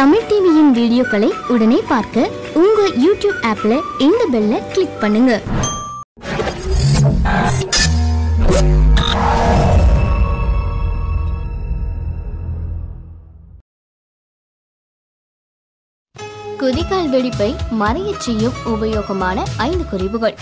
தமிழ் டிவியின் வீடியோக்களை உடனே பார்க்க உங்க யூடியூப் ஆப்ல இந்த பெல்ல கிளிக் பண்ணுங்க. குதிகால் வெடிப்பை மறையச் செய்யும் உபயோகமான ஐந்து குறிப்புகள்.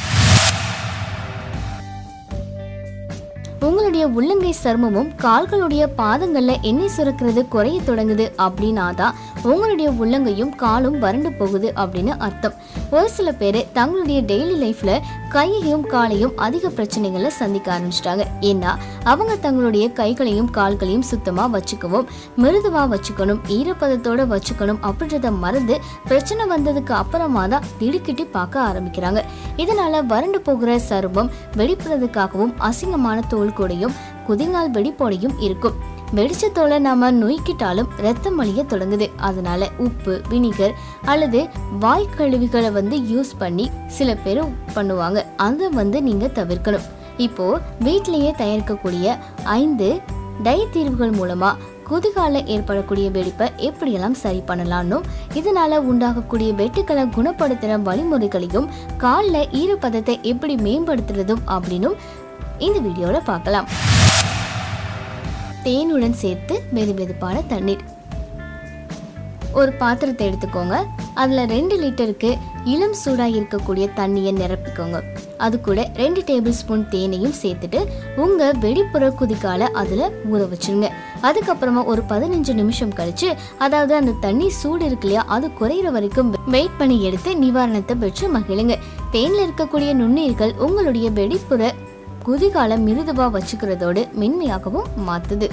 உங்களுடைய உள்ளங்கை சருமமும் கால்களுடைய பாதங்கள்ல எண்ணெய் சுரக்கிறது குறைய தொடங்குது அப்படின்னா தான் உங்களுடைய உள்ளங்கையும் காலும் வறண்டு போகுது அப்படின்னு அர்த்தம். ஒரு சில பேர் தங்களுடைய டெய்லி லைஃப்ல கையையும் காலையும் அதிக பிரச்சனைகளை சந்திக்க ஆரம்பிச்சிட்டாங்க. ஏன்னா அவங்க தங்களுடைய கைகளையும் கால்களையும் சுத்தமா வச்சுக்கவும் மிருதுவா வச்சுக்கணும் ஈரப்பதத்தோட வச்சுக்கணும் அப்படின்றத மறந்து பிரச்சனை வந்ததுக்கு அப்புறமா தான் திடுக்கிட்டு பார்க்க ஆரம்பிக்கிறாங்க. இதனால வறண்டு போகிற சருமம் வெடிப்புறதுக்காகவும் அசிங்கமான தோல் கூடையும் குதிங்கால் வெடிப்போடையும் இருக்கும். வெடிச்ச நாம நொய்க்கிட்டாலும் ரத்தம் வழிய தொடங்குது. அதனால உப்பு வினிகர் அல்லது வாய் கழுவிகளை வந்து யூஸ் பண்ணி சில பேர் பண்ணுவாங்க. அதை வந்து நீங்க தவிர்க்கணும். இப்போ வீட்டிலேயே தயாரிக்கக்கூடிய ஐந்து டை தீர்வுகள் மூலமா குதிகால ஏற்படக்கூடிய வெடிப்பை எப்படியெல்லாம் சரி பண்ணலாம்னும் இதனால உண்டாகக்கூடிய வெட்டுக்களை குணப்படுத்துகிற வழிமுறைகளையும் காலில் ஈரப்பதத்தை எப்படி மேம்படுத்துறதும் அப்படின்னும் இந்த வீடியோவில் பார்க்கலாம். தேனுடன் சேர்த்து வெது வெதுப்பான தண்ணீர். ஒரு பாத்திரத்தை எடுத்துக்கோங்க. அதில் ரெண்டு லிட்டருக்கு இளம் சூடாக இருக்கக்கூடிய தண்ணியை நிரப்பிக்கோங்க. அது கூட ரெண்டு டேபிள் ஸ்பூன் தேனையும் சேர்த்துட்டு உங்கள் வெடிப்புற குதிக்கால அதில் ஊற வச்சிருங்க. அதுக்கப்புறமா ஒரு பதினஞ்சு நிமிஷம் கழிச்சு அதாவது அந்த தண்ணி சூடு இருக்கு இல்லையா அது குறையிற வரைக்கும் வெயிட் பண்ணி எடுத்து நிவாரணத்தை பெற்று மகிழுங்க. தேனில் இருக்கக்கூடிய நுண்ணுயிர்கள் உங்களுடைய வெடிப்புற குதிகால மிருதுவா வச்சுக்கிறதோடு மென்மையாகவும் மாத்துது.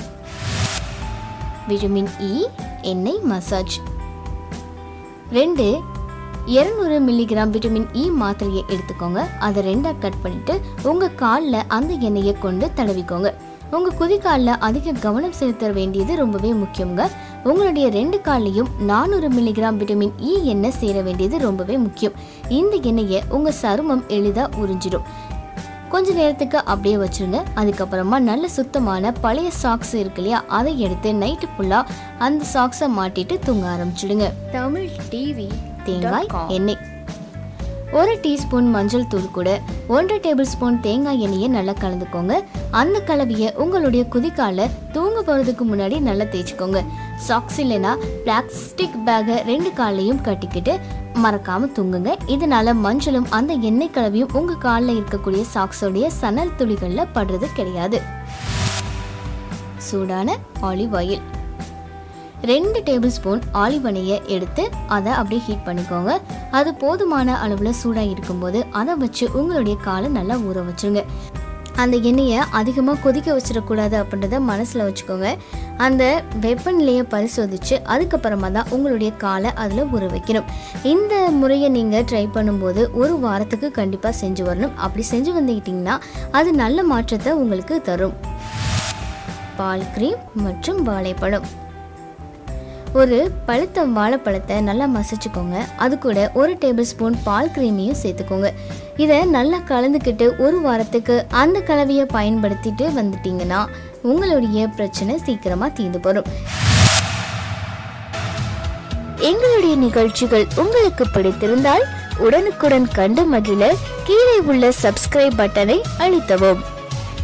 விட்டமின் இ எண்ணெய் மசாஜ். ரெண்டு இரநூறு மில்லிகிராம் விட்டமின் இ மாத்திரையை எடுத்துக்கோங்க. அதை ரெண்டாக கட் பண்ணிட்டு உங்கள் காலில் அந்த எண்ணெயை கொண்டு தடவிக்கோங்க. உங்கள் குதிக்காலில் அதிக கவனம் செலுத்த வேண்டியது ரொம்பவே முக்கியங்க உங்களுடைய ரெண்டு கால்லையும் நானூறு மில்லிகிராம் விட்டமின் இ எண்ணெய் சேர வேண்டியது ரொம்பவே முக்கியம். இந்த எண்ணெயை உங்கள் சருமம் எளிதாக உறிஞ்சிடும். கொஞ்ச நேரத்துக்கு அப்படியே வச்சிருங்க. அதுக்கப்புறமா நல்ல சுத்தமான பழைய சாக்ஸ் இருக்கு இல்லையா? அதை எடுத்து நைட்டு ஃபுல்லாக அந்த சாக்ஸை மாட்டிட்டு தூங்க ஆரம்பிச்சிடுங்க. தமிழ் டிவி தேங்காய் எண்ணெய். ஒரு டீஸ்பூன் மஞ்சள் தூள் கூட ஒன்றரை டேபிள் ஸ்பூன் தேங்காய் எண்ணெயை நல்லா கலந்துக்கோங்க. அந்த கலவையை உங்களுடைய குதிக்கால தூங்க போகிறதுக்கு முன்னாடி நல்லா தேய்ச்சிக்கோங்க. சாக்ஸ் இல்லைன்னா பிளாஸ்டிக் பேக்கை ரெண்டு காலையும் கட்டிக்கிட்டு மறக்காம தூங்குங்க. இதனால மஞ்சளும் அந்த எண்ணெய் கலவையும் உங்க காலில் இருக்கக்கூடிய சாக்ஸோடைய சணல் துளிகளில் படுறது கிடையாது. சூடான ஆலிவ் ஆயில் ரெண்டு டேபிள் ஸ்பூன் ஆலிவ் எண்ணெயை எடுத்து அதை அப்படியே ஹீட் பண்ணிக்கோங்க. அது போதுமான அளவில் சூடாக இருக்கும்போது அதை வச்சு உங்களுடைய காலை நல்லா ஊற வச்சுருங்க. அந்த எண்ணெயை அதிகமாக கொதிக்க வச்சிடக்கூடாது அப்படின்றத மனசில் வச்சுக்கோங்க. அந்த வெப்பநிலையை பரிசோதித்து அதுக்கப்புறமா தான் உங்களுடைய காலை அதில் உற வைக்கணும். இந்த முறையை நீங்கள் ட்ரை பண்ணும்போது ஒரு வாரத்துக்கு கண்டிப்பாக செஞ்சு வரணும். அப்படி செஞ்சு வந்துக்கிட்டிங்கன்னா அது நல்ல மாற்றத்தை உங்களுக்கு தரும். பால் க்ரீம் மற்றும் வாழைப்பழம். ஒரு பழுத்த வாழைப்பழத்தை நல்லா மசிச்சுக்கோங்க. அது கூட ஒரு டேபிள் ஸ்பூன் பால் கிரீமையும் சேர்த்துக்கோங்க. இதை நல்லா கலந்துக்கிட்டு ஒரு வாரத்துக்கு அந்த கலவையை பயன்படுத்திட்டு வந்துட்டீங்கன்னா உங்களுடைய பிரச்சனை சீக்கிரமாக தீர்ந்து போகும் எங்களுடைய நிகழ்ச்சிகள் உங்களுக்கு பிடித்திருந்தால் உடனுக்குடன் கண்டு மகிழ கீழே உள்ள சப்ஸ்கிரைப் பட்டனை அழுத்தவும்.